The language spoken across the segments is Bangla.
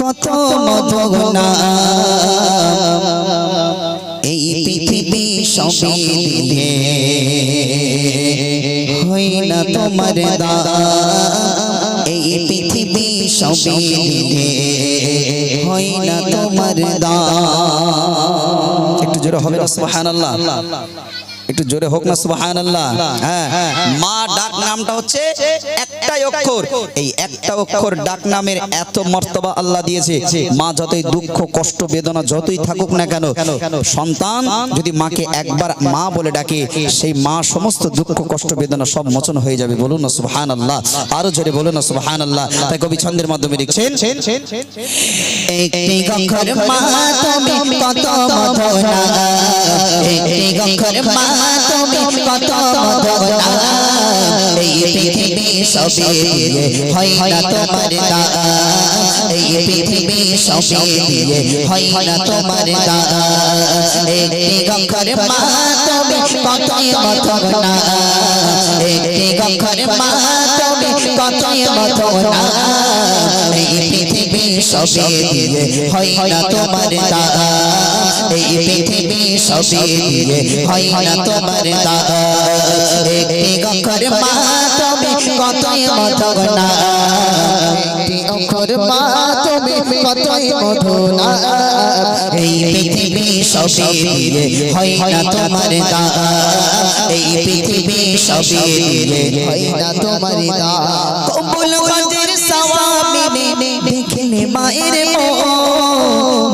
কত মধুনা এই পৃথিবী দিলে হই না তোমার দাম। এই পৃথিবী দিলে হই না তোমার দাম। একটু জোরে হবে না, সুবহানাল্লাহ? একটু জোরে হোক না, সুবহানাল্লাহ? হ্যাঁ। মা ডাক নামটা হচ্ছে একটাই অক্ষর। এই একটা অক্ষর ডাক নামের এত মর্তবা আল্লাহ দিয়েছে। মা যতই দুঃখ কষ্ট বেদনা যতই থাকুক না কেন সন্তান যদি মাকে একবার মা বলে ডাকে সেই মা সমস্ত দুঃখ কষ্ট বেদনা সব মোচন হয়ে যাবে। বলুন না সুবহানাল্লাহ। আরও জোরে বলুন না সুবহানাল্লাহ। তাই কবি ছন্দের মাধ্যমে লিখছেন একটি গঙ্গর মা তুমি কত মধুনা। একটি গঙ্গর মা তুমি কত মধুনা। এই সবে দিয়ে হয় না তোমার দাম এই পৃথিবী সবে দিয়ে হয় না তোমার দাম একটি গঙ্গর মা তুমি কত মধুনা একটি গঙ্গর মা তুমি কত মধুনা এই পৃথিবী সবে দিয়ে হয় না তোমার দাদা এই পৃথিবী সবে দিয়ে হয় না তোমার দাদা একটি গঙ্গর মা তুমি কতই মধুনা। একটি অক্ষর মা তুমি কতই মধুনা। এই পৃথিবী সবে দিয়ে হয় না তোমার দাদা এই পৃথিবী সবে দিয়ে হয় না তোমার দাদা কবুল সওয়াবি দেখলে মায়ের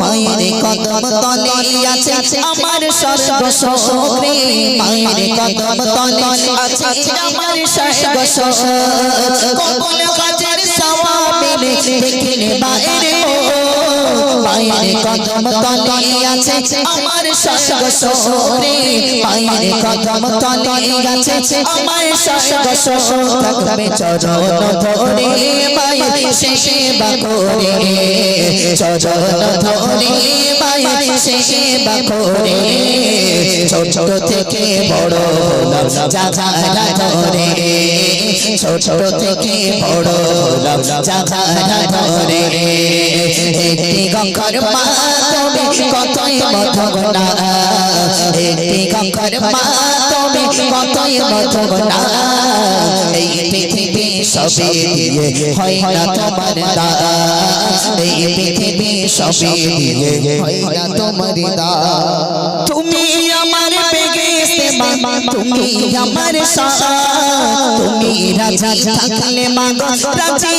মায়ের কদম তলে আছে আমার স্বর্গ সরে মায়ের কদম তলে আছে আমার স্বর্গ সরে কবুল গজের সওয়াবি দেখলে মায়ের মায়ের কদম তলে আছে। আমার স্বর্গ সরে মায়ের কদম তলে আছে আমার স্বর্গ সরে থাকবে চরণ ধরে মায়ের শেষে বাকরে। চরণ ধরে মায়ের শেষে বাকরে ছোট থেকে বড় জাগারা ধরে ছোট থেকে বড় কতই মধুনা একটি এই পৃথিবী সবে দিয়ে হয় না তোমার দাদা এই পৃথিবী সবে দিয়ে হয় না তোমার দাদা তুমি আমার বেগেস্তে মা তুমি আমার সাহা তুমি রাজা থাকলে মাগো রাজা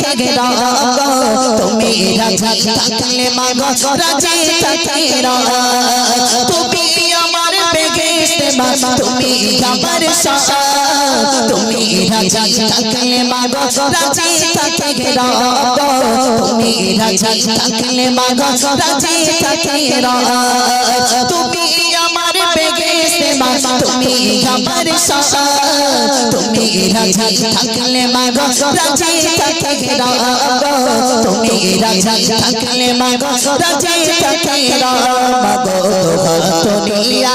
থাকে রাগো তুমি রাজা থাকলে মাগো রাজা থাকে রাগো তুমি মা তুমি আমার তুমি রাজা থাকলে মাগো, রাজা থাকে রাগো তুমি রাজা থাকলে মাগো, রাজা থাকে রাগো তুমি আমার বেগেস্তে মা তুমি আমার সাহা তুমি রাজা থাকলে মাগো, রাজা থাকে রাগো তুমি রাজা থাকলে মাগো, রাজা থাকে রাগো মাগো দুনিয়া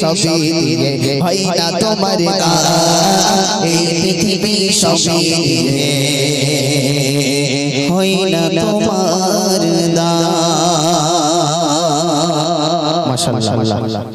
সবই দিয়ে হয় না তোমার এই পৃথিবী সবই দিয়ে হয় না তোমার দা মাশাআল্লাহ